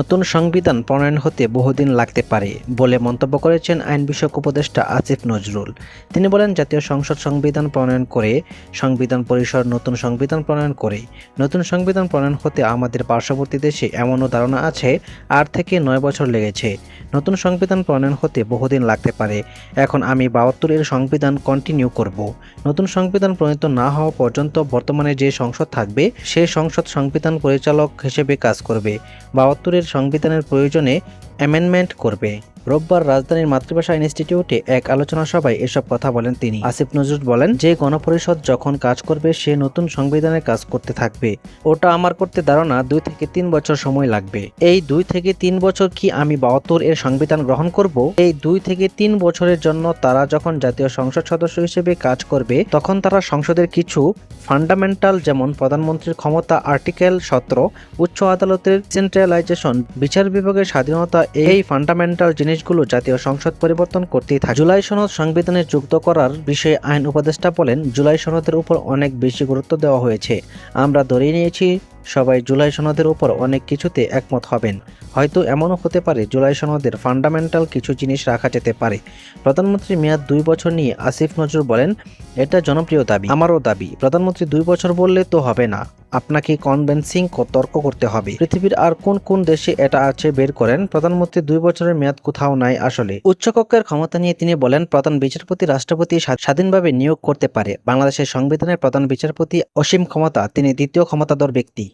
নতুন সংবিধান প্রণয়ন হতে বহুদিন লাগতে পারে বলে মন্তব্য করেছেন আইন বিষয়ক উপদেষ্টা আসিফ নজরুল। তিনি বলেন, জাতীয় সংসদ সংবিধান প্রণয়ন করে, সংবিধান পরিষদ নতুন সংবিধান প্রণয়ন করে, নতুন সংবিধান প্রণয়ন হতে আমাদের পার্শ্ববর্তী দেশে এমনও ধারণা আছে আট থেকে নয় বছর লেগেছে। নতুন সংবিধান প্রণয়ন হতে বহুদিন লাগতে পারে, এখন আমি বাহাত্তরের সংবিধান কন্টিনিউ করব। নতুন সংবিধান প্রণীত না হওয়া পর্যন্ত বর্তমানে যে সংসদ থাকবে সেই সংসদ সংবিধান পরিচালক হিসেবে কাজ করবে। বাহাত্তরের সংবিধানের প্রয়োজনে অ্যামেন্ডমেন্ট করবে। রোববার রাজধানীর মাতৃভাষা ইনস্টিটিউটে এক আলোচনা সভায় এসব কথা বলেন তিনি। আসিফ নজরুল বলেন, যে গণপরিষদ যখন কাজ করবে, সে নতুন সংবিধানের কাজ করতে থাকবে। ওটা আমার করতে ধারণা দুই থেকে তিন বছর সময় লাগবে। এই দুই থেকে তিন বছর কি আমি বাহাত্তর এর সংবিধান গ্রহণ করব? এই দুই থেকে তিন বছরের জন্য তারা যখন জাতীয় সংসদ সদস্য হিসেবে কাজ করবে, তখন তারা সংসদের কিছু ফান্ডামেন্টাল যেমন প্রধানমন্ত্রীর ক্ষমতা আর্টিকেল সতেরো, উচ্চ আদালতের সেন্ট্রালাইজেশন, বিচার বিভাগের স্বাধীনতা, এই ফান্ডামেন্টাল জিনিসগুলো জাতীয় সংসদ পরিবর্তন করতেই থাকে। জুলাই সনদ সংবিধানে যুক্ত করার বিষয়ে আইন উপদেষ্টা বলেন, জুলাই সনদের উপর অনেক বেশি গুরুত্ব দেওয়া হয়েছে। আমরা ধরে নিয়েছি, সবাই জুলাই সনদের উপর অনেক কিছুতে একমত হবেন। হয়তো এমনও হতে পারে, জুলাই সনদের ফান্ডামেন্টাল কিছু জিনিস রাখা যেতে পারে। প্রধানমন্ত্রী মেয়াদ দুই বছর নিয়ে আসিফ নজরুল বলেন, এটা জনপ্রিয় দাবি, আমারও দাবি। প্রধানমন্ত্রী দুই বছর বললে তো হবে না। আপনাকে কনভেন্সিং তর্ক করতে হবে। পৃথিবীর আর কোন কোন দেশে এটা আছে বের করেন। প্রধানমন্ত্রী দুই বছরের মেয়াদ কোথাও নাই আসলে। উচ্চকক্ষের ক্ষমতা নিয়ে তিনি বলেন, প্রধান বিচারপতি, রাষ্ট্রপতি স্বা- স্বাধীনভাবে নিয়োগ করতে পারে। বাংলাদেশের সংবিধানের প্রধান বিচারপতি অসীম ক্ষমতা, তিনি দ্বিতীয় ক্ষমতাধর ব্যক্তি।